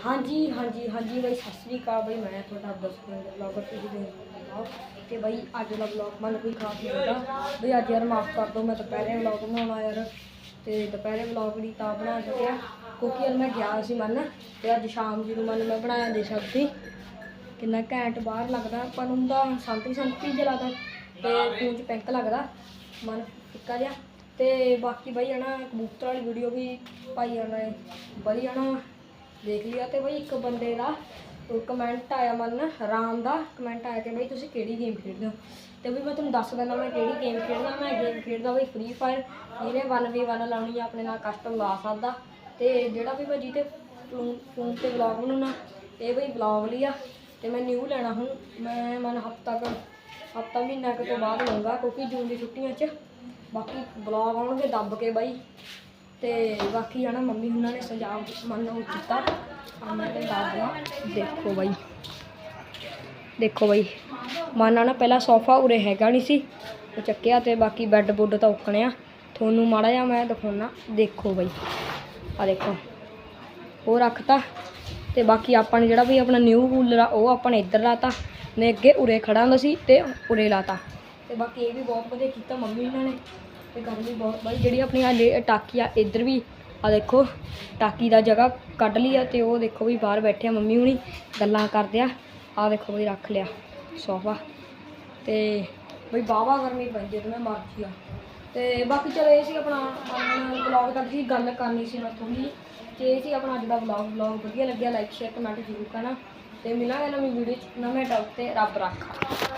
ਹਾਂਜੀ ਹਾਂਜੀ ਹਾਂਜੀ ਬਈ, ਸਤਿ ਸ੍ਰੀ ਅਕਾਲ ਬਈ। ਮੈਂ ਤੁਹਾਡਾ ਦਸਵੀਂ ਦਾ ਤੁਸੀਂ ਦੇਖ ਰਹੇ ਹੋ। ਤੇ ਬਈ, ਅੱਜ ਦਾ ਵਲੌਗ ਮਨ ਕੋਈ ਖਾਸ ਨਹੀਂ ਹੁੰਦਾ। ਬਈ, ਅੱਜ ਯਾਰ ਮਾਫ ਕਰ ਦਿਓ, ਮੈਂ ਦੁਪਹਿਰੇ ਵਲੌਗ ਬਣਾਉਣਾ ਯਾਰ। ਤੇ ਦੁਪਹਿਰੇ ਵਲੌਗ ਨਹੀਂ ਤਾਂ ਬਣਾ ਸਕਿਆ ਕਿਉਂਕਿ ਯਾਰ ਮੈਂ ਗਿਆ ਸੀ ਮਨ, ਤੇ ਅੱਜ ਸ਼ਾਮ ਜੀ ਨੂੰ ਮਨ ਮੈਂ ਬਣਾਇਆ ਦੇ ਸਕਦੀ ਕਿੰਨਾ ਘੈਂਟ ਬਾਹਰ ਲੱਗਦਾ। ਆਪਾਂ ਨੂੰ ਦਾ ਸੰਤਰੀ ਸੰਤਰੀ ਜਿਹਾ ਲੱਗਦਾ। ਤੇ ਖੂਨ ਚ ਪਿੰਕ ਲੱਗਦਾ। ਮਨ ਫਿੱਕਾ ਜਿਹਾ। ਤੇ ਬਾਕੀ ਬਈ, ਹਨਾ, ਕਬੂਤਰ ਵਾਲੀ ਵੀਡੀਓ ਵੀ ਪਾਈ ਜਾਣਾ ਵਧੀਆ ਨਾ ਦੇਖ ਲਿਆ ਤੇ ਬਈ ਇੱਕ ਬੰਦੇ ਦਾ ਕਮੈਂਟ ਆਇਆ ਮਨ ਰਾਮ ਦਾ ਕਮੈਂਟ ਆਇਆ ਕਿ ਬਈ ਤੁਸੀਂ ਕਿਹੜੀ ਗੇਮ ਖੇਡਦੇ ਹੋ? ਤੇ ਵੀ ਮੈਂ ਤੁਹਾਨੂੰ ਦੱਸ ਦਿੰਦਾ ਮੈਂ ਕਿਹੜੀ ਗੇਮ ਖੇਡਦਾ, ਮੈਂ ਗੇਮ ਖੇਡਦਾ ਬਈ ਫ੍ਰੀ ਫਾਇਰ ਜਿਹਨੇ 1v1 ਲਾਉਣੀ ਆ, ਆਪਣੇ ਨਾਲ ਕਸਟਮ ਲਾ ਸਕਦਾ। ਤੇ ਜਿਹੜਾ ਵੀ ਮੈਂ ਜਿਹਤੇ ਫੋਨ ਤੇ ਵਲੌਗ ਬਣਾਉਣਾ, ਇਹ ਬਈ ਵਲੌਗ ਲਈ ਆ। ਤੇ ਮੈਂ ਨਿਊ ਲੈਣਾ ਹੁਣ, ਮੈਂ ਮਨ ਹਫਤਾ ਕੁ, ਹਫਤਾ ਮਹੀਨਾ ਕੁ ਤੋਂ ਬਾਅਦ ਲਊਂਗਾ, ਕਿਉਂਕਿ ਜੂਨ ਦੀ ਛੁੱਟੀਆਂ 'ਚ। ਬਾਕੀ ਵਲੌਗ ਆਉਣਗੇ ਦੱਬ ਕੇ ਬਾਈ। ਤੇ ਬਾਕੀ ਆ ਮੰਮੀ ਉਹਨਾਂ ਨੇ ਸਜਾਵ ਮਨ ਕੀਤਾ। ਮੈਂ ਤੇ ਦੱਸ ਦੇਖੋ ਬਾਈ। ਦੇਖੋ ਬਾਈ, ਮਾਨਾ ਨਾ ਪਹਿਲਾਂ ਸੋਫਾ ਉਰੇ ਹੈਗਾ ਨਹੀਂ ਸੀ, ਉਹ ਚੱਕਿਆ ਤੇ ਬਾਕੀ ਬੈੱਡ ਬੁੱਡ ਤਾਂ ਉੱਕਣਿਆ ਤੁਹਾਨੂੰ ਮਾੜਾ ਜਿਹਾ ਮੈਂ ਦਿਖਾਉਣਾ ਦੇਖੋ ਬਾਈ। ਆ ਦੇਖੋ, ਉਹ ਰੱਖਤਾ। ਤੇ ਬਾਕੀ ਆਪਾਂ ਨੇ ਜਿਹੜਾ ਵੀ ਆਪਣਾ ਨਿਊ ਕੂਲਰ ਆ, ਉਹ ਆਪਾਂ ਨੇ ਇੱਧਰ ਲਾਤਾ। ਨੇ ਅੱਗੇ ਉਰੇ ਖੜਾ ਹੁੰਦਾ ਸੀ ਤੇ ਉਰੇ ਲਾਤਾ। ਤੇ ਬਾਕੀ ਇਹ ਵੀ ਬਹੁਤ ਵਧੀਆ ਕੀਤਾ ਮੰਮੀ ਇਹਨਾਂ ਨੇ। ਤੇ ਗਰਮੀ ਬਹੁਤ ਬਾਈ, ਜਿਹੜੀ ਆਪਣੀ ਆ ਟਾਕੀ ਆ, ਇੱਧਰ ਵੀ ਆ ਦੇਖੋ, ਟਾਕੀ ਦਾ ਜਗ੍ਹਾ ਕੱਢ ਲਈ ਆ ਤੇ ਉਹ ਦੇਖੋ ਵੀ ਬਾਹਰ ਬੈਠੇ ਆ ਮੰਮੀ ਹੁਣੀ, ਗੱਲਾਂ ਕਰਦੇ ਆ। ਆ ਦੇਖੋ ਬਈ ਰੱਖ ਲਿਆ, ਸੋਫਾ। ਤੇ ਬਈ ਬਾਵਾ ਗਰਮੀ ਪੈਂਦੀ ਆ ਤੇ ਮੈਂ ਮਰਜ਼ੀ ਆ। ਤੇ ਬਾਕੀ ਚਲੋ ਇਹ ਸੀ ਆਪਣਾ ਬਲੌਗ ਤੱਕ ਦੀ ਗੱਲ ਕਰਨੀ ਸੀ ਮੈਂ ਥੋੜੀ ਤੇ ਇਹ ਸੀ ਆਪਣਾ ਅੱਜ ਦਾ ਬਲੌਗ ਬਲੌਗ ਵਧੀਆ ਲੱਗਿਆ ਲਾਈਕ ਸ਼ੇਅਰ ਕਮੈਂਟ ਜ਼ਰੂਰ ਕਰਨਾ। ਤੇ ਮਿਲਾਂਗੇ ਨਵੀਂ ਵੀਡੀਓ ਚ, ਨਵੇਂ ਟੌਪ ਤੇ ਰੱਬ ਰੱਖਾ।